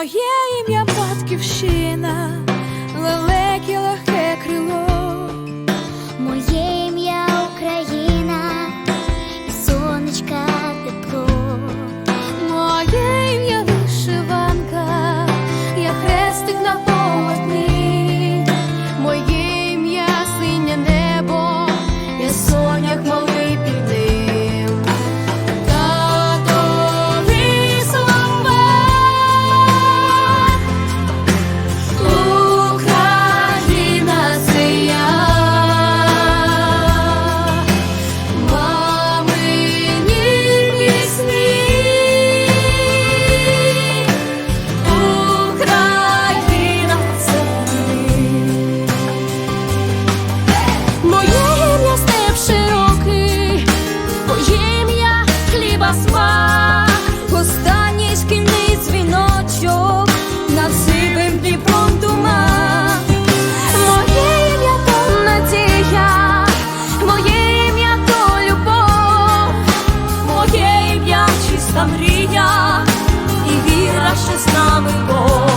Моє ім'я батьківщина, лелеки легке крило. Моє ім'я Україна і сонечка тепло. Моє ім'я вишиванка, я хрестик на полотні. Моє ім'я синє небо, я соняк велика мрія і віра, що з нами Бог.